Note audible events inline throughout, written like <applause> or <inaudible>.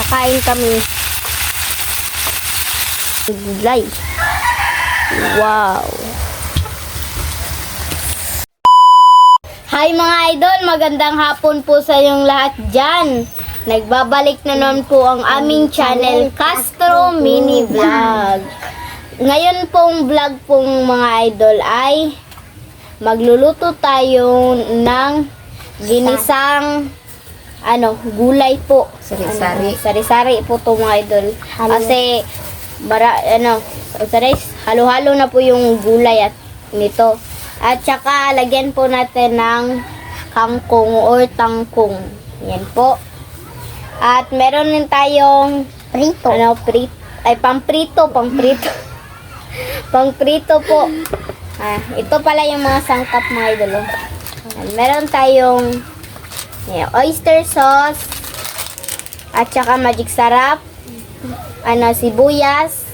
Kakain kami. Gulay. Wow. Hi mga idol, magandang hapon po sa inyong lahat dyan. Nagbabalik na naman po ang aming channel, Castro Mini Vlog. Ngayon pong vlog pong mga idol ay magluluto tayo ng ginisang ano, gulay po. Sari-sari. Ano, sari-sari po to mga idol. Kasi, bara, ano, sari, halo-halo na po yung gulay at nito. At saka, lagyan po natin ng kangkong or tangkong. Yan po. At meron din tayong prito. Ano, prito. Ay, pamprito, pamprito. <laughs> pamprito po. Ah, ito pala yung mga sangkap mga idol. oh. Meron tayong yan, oyster sauce at saka magic sarap, ano, sibuyas,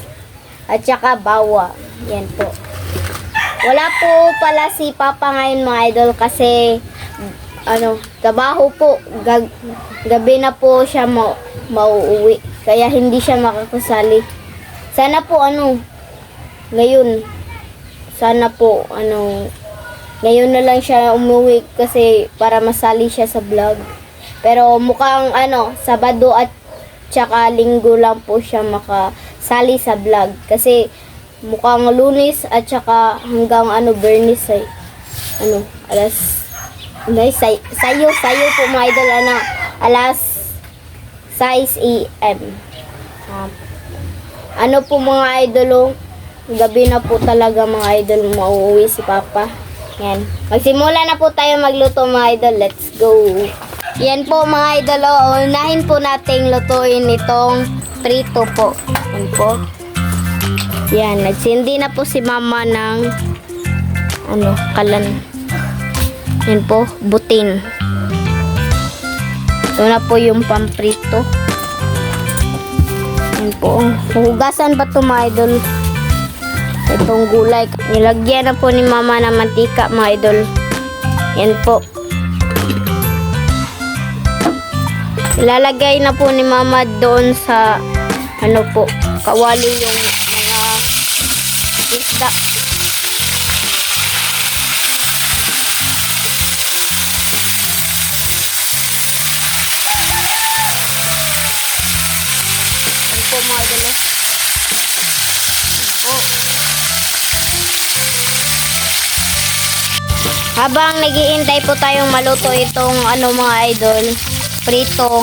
at saka bawa. Yan po. Wala po pala si Papa ngayon mga idol kasi ano, trabaho po. Gag, gabi na po siya ma mauuwi. Kaya hindi siya makakasali. Sana po ano, ngayon, sana po ano, ngayon na lang siya umuwi kasi para masali siya sa vlog. Pero mukhang ano, Sabado at tsaka Linggo lang po siya makasali sa vlog. Kasi mukhang Lunes at tsaka hanggang ano, Bernis ay ano, alas Nay, say, sayo, sayo po mga idol, ano, alas 6 a.m. Ah, ano po mga idol, oh, gabi na po talaga mga idol, mauuwi si Papa. Yan. Magsimula na po tayo magluto mga idol. Let's go. Yan po mga idol. Oh. Unahin po nating lutuin itong prito po. Yan po. Yan. Nagsindi na po si mama ng ano, kalan. Yan po, butin. Ito na po yung pamprito. Yan po. Hugasan ba ito mga idol? Itong gulay. Nilagyan na po ni mama ng mantika mga idol. Yan po. Ilalagay na po ni mama doon sa ano po, kawali yung mga isda. Habang nagiintay po tayong maluto itong ano mga idol, prito.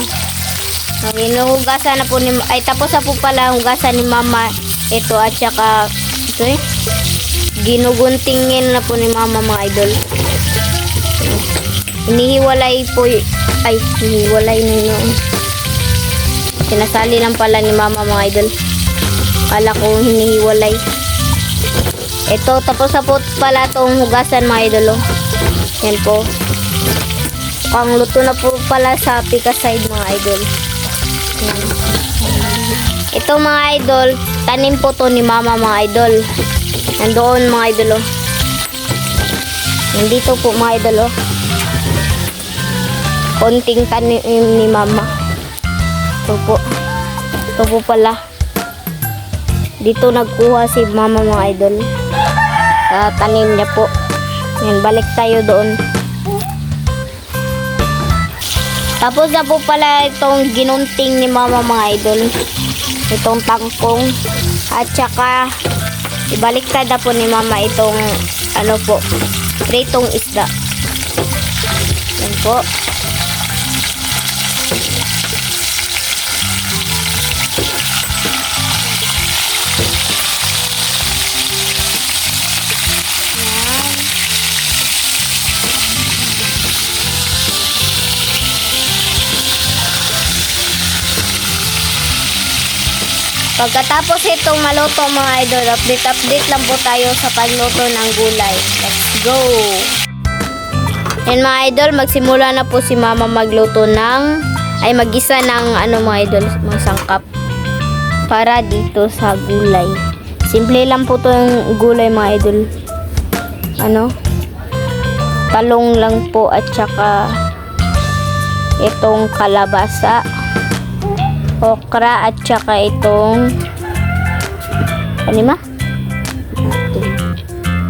Hinuhugasan na po ni ay tapos na po pala hugasan ni mama ito at saka ito eh. Ginuguntingin na po ni mama mga idol. Inihiwalay po ay hinihiwalay na yun. Sinasali lang pala ni mama mga idol. Kala ko hinihiwalay. Ito, tapos na po pala itong hugasan mga idol. oh. Yan po. Pang luto na po pala sa pika side mga idol. Yan. Ito mga idol, tanim po to ni mama mga idol. Nandoon mga idol oh. Nandito po mga idol oh. Konting tanim ni mama. Ito po. Ito po pala. Dito nagkuha si mama mga idol. Sa tanim niya po. Yan, balik tayo doon. Tapos na po pala itong ginunting ni mama mga idol. Itong tangkong. At saka, ibaliktad na po ni mama itong, ano po, pritong isda. Yan po. Pagkatapos itong maluto mga idol, update-update lang po tayo sa pagluto ng gulay. Let's go! Yan mga idol, magsimula na po si mama magluto ng, ay magisa ng ano mga idol, mga sangkap. Para dito sa gulay. Simple lang po itong gulay mga idol. Ano? Talong lang po at saka itong kalabasa, okra at saka itong ano ma?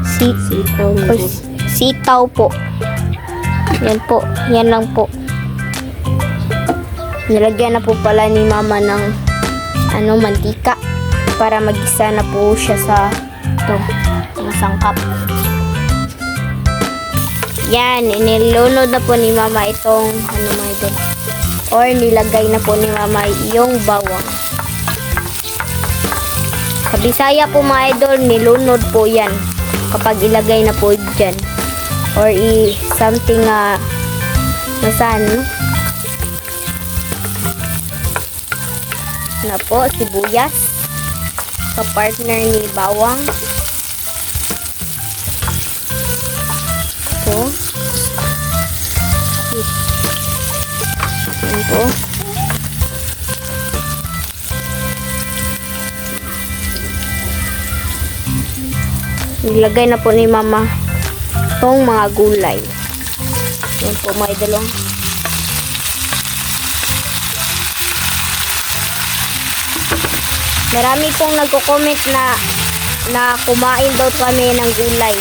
Si Sitaw s- sitaw po. Yan po, yan lang po. Nilagyan na po pala ni mama ng ano, mantika para magisa na po siya sa ito, mga sangkap. Yan, nilunod na po ni mama itong ano mga idol. Or nilagay na po ni mama yung bawang. Sa Bisaya po mga idol, nilunod po yan kapag ilagay na po dyan. Or i something na nasaan, no? na po, sibuyas. Ka-partner ni bawang. Po. Nilagay na po ni mama itong mga gulay. Yan po mga idolong. Marami pong nagko-comment na na kumain daw kami ng gulay.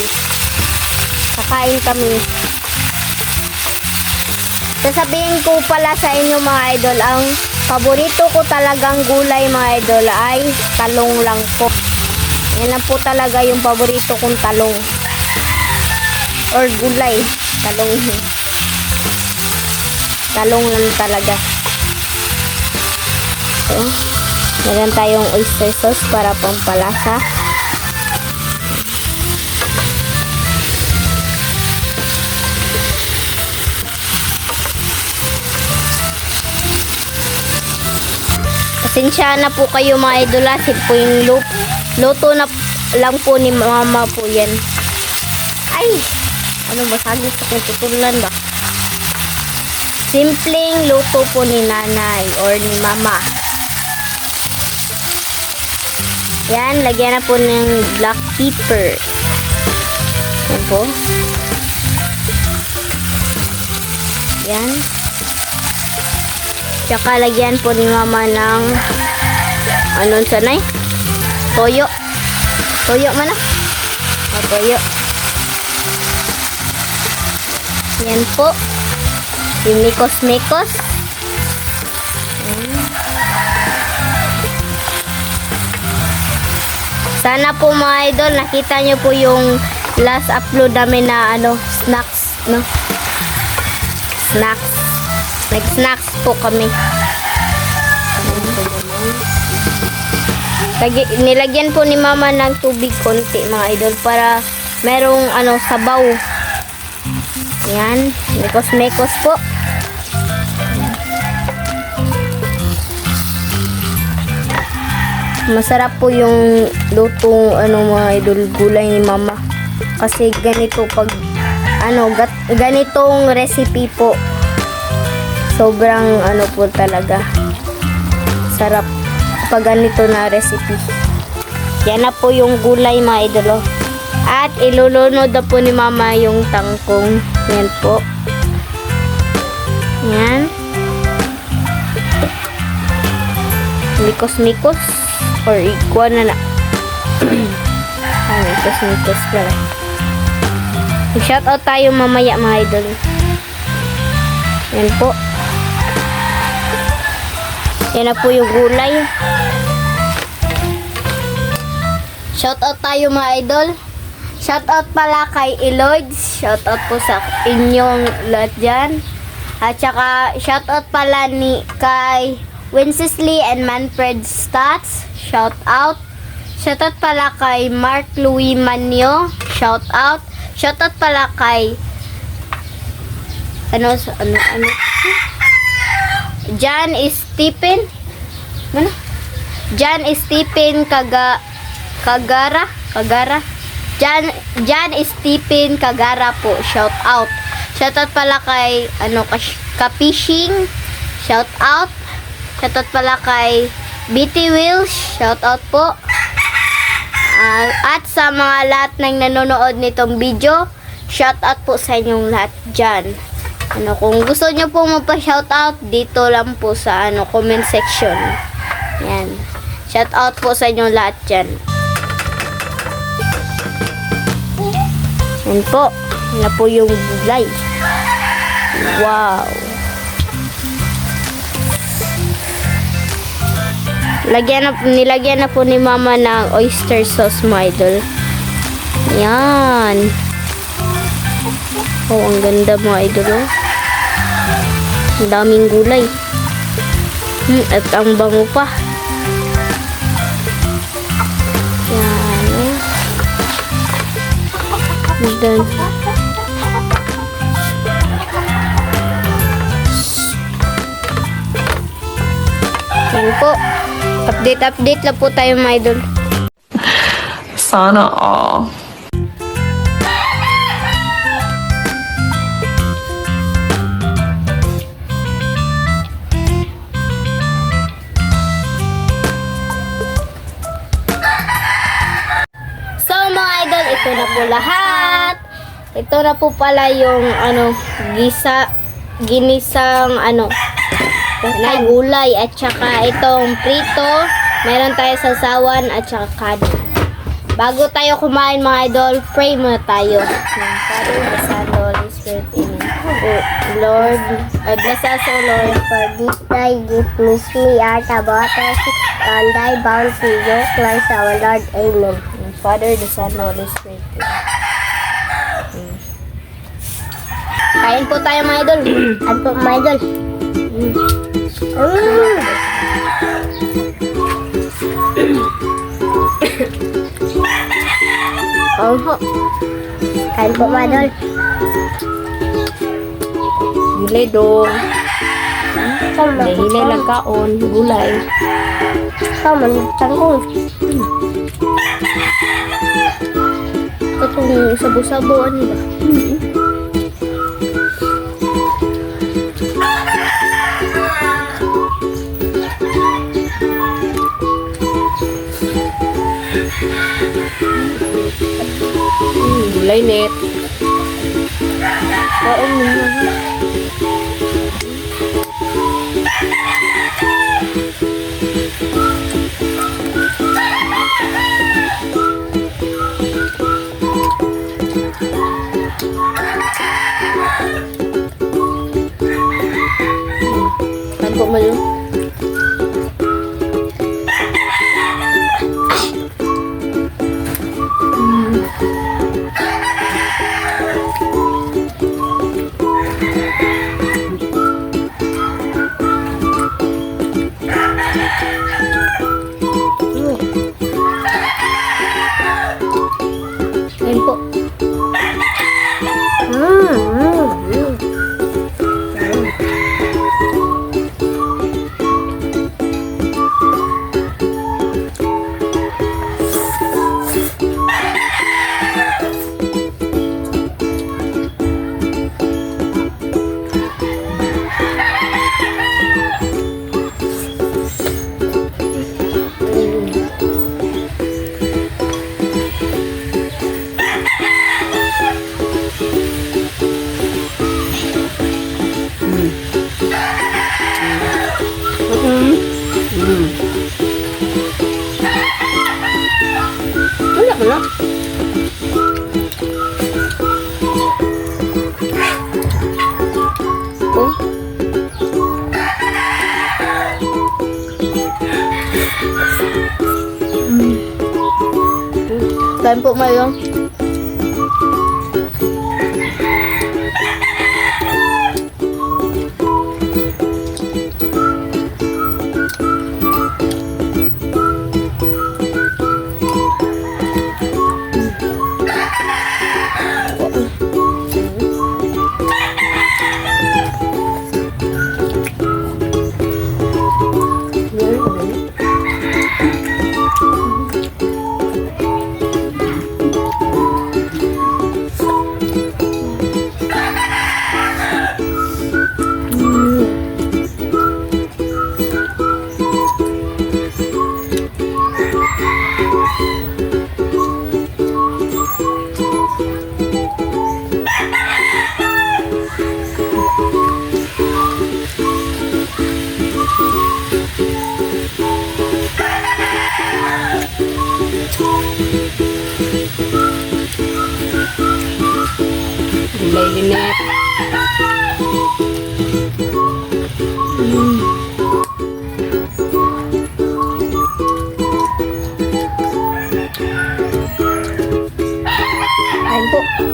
Kakain kami. Sasabihin ko pala sa inyo mga idol, ang paborito ko talagang gulay mga idol ay talong lang po. Yan lang po talaga yung paborito kong talong. Or gulay. Talong. Talong lang talaga. So, meron tayong oyster sauce para pampalasa. Pasensya na po kayo mga idol kasi po yung lup, luto na lang po ni mama po yan. Ay! Ano ba? Saglit sa tutulan ba? Simpleng luto po ni nanay or ni mama. Yan, lagyan na po ng black pepper. Yan po. Yan. Tsaka lagyan po ni mama ng anong sanay? Toyo. Toyo man ah. O, toyo. Yan po. Yung mikos-mikos. Sana po mga idol, nakita nyo po yung last upload namin na ano, snacks, no? Snacks. Nag-snacks po kami. Lagi, nilagyan po ni mama ng tubig konti mga idol para merong ano sabaw. Yan, mekos-mekos po. Masarap po yung lutong ano mga idol gulay ni mama. Kasi ganito pag ano gat, ganitong recipe po. Sobrang ano po talaga. Sarap pag ganito na recipe. Yan na po yung gulay mga idolo. At ilulunod na po ni mama yung tangkong. Yan po. Yan. Mikos-mikos. Or ikuha na na. <clears throat> ah, mikos-mikos pala. Shoutout tayo mamaya mga idol. Yan po. Yan na po yung gulay. Shoutout tayo mga idol. Shoutout pala kay Eloyd. Shoutout po sa inyong lahat dyan. At saka shoutout pala ni kay Wencesley and Manfred Stats. Shoutout. Shoutout pala kay Mark Louis Manyo. Shoutout. Shoutout pala kay ano ano ano John Stephen? Ano? John Stephen Kaga Kagara? Kagara? John John Stephen Kagara po. Shout out. Shout out pala kay ano ka- ka-fishing shout out. Shout out pala kay BT Wheels shout out po. Ah, at sa mga lahat ng nanonood nitong video shout out po sa inyong lahat dyan Ano, kung gusto nyo po magpa-shoutout, dito lang po sa ano, comment section. Yan. Shoutout po sa inyo lahat dyan. Yan po. Yan po yung gulay. Wow. Lagyan na, nilagyan na po ni mama ng oyster sauce, mga idol. Yan. Oh, ang ganda mga idol. Oh. Ang daming gulay. Hmm, at ang bango pa. Yan. Oh. And then, yan po. Update, update lang po tayo mga idol. Sana all. Ito na po lahat. Ito na po pala yung ano, gisa, ginisang ano, na gulay at saka itong prito. Meron tayo sasawan at saka kanin. Bago tayo kumain mga idol, pray muna tayo. Father, the Son, the Holy Spirit, Amen. Lord, uh, bless us, O Lord, For this thy gift miss me art about us on thy bounty, your Christ our Lord. Amen. Father, the Son, the Holy Spirit. Mm. Kain po tayo mga idol. At po, my idol. Mm. Mm. Oh, ho. Kain po, my idol. Gulay dong. Hinay lang kaon. Gulay. Sama ng tangkong. Katong sabo-sabo, ano ba? Mm, gulay net. Oo, mm. Kan po 哦。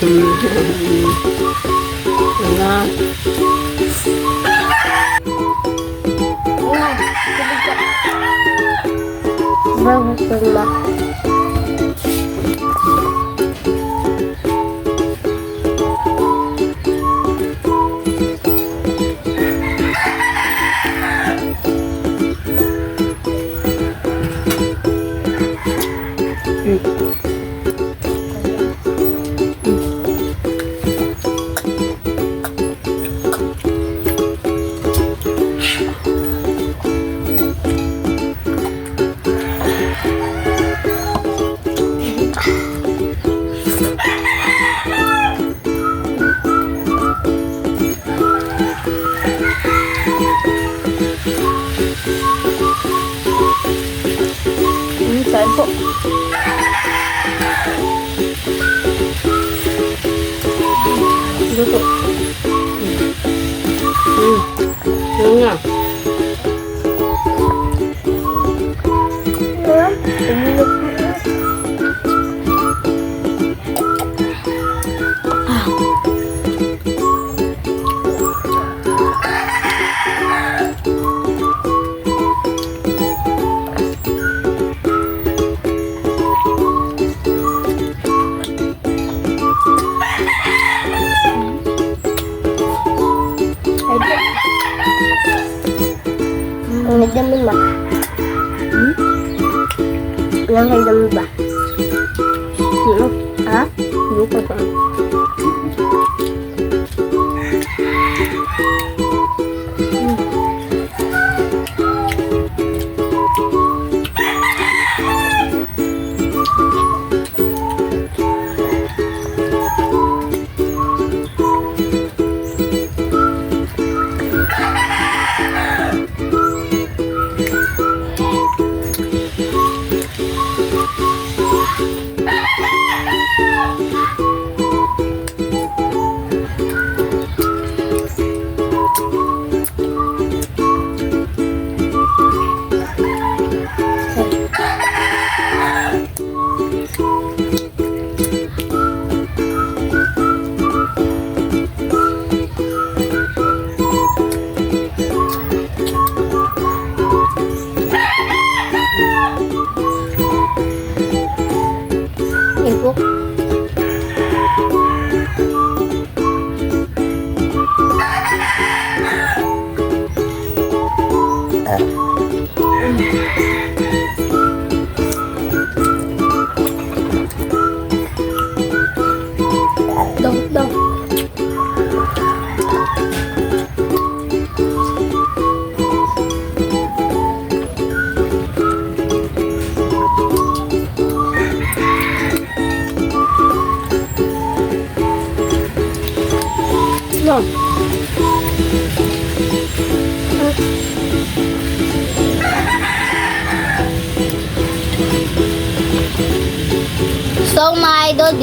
Wala. Bago po ma. Hmm, Ang <laughs>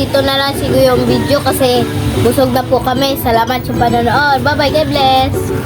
dito na lang siguro yung video kasi busog na po kami. Salamat sa panonood. Bye bye, God bless!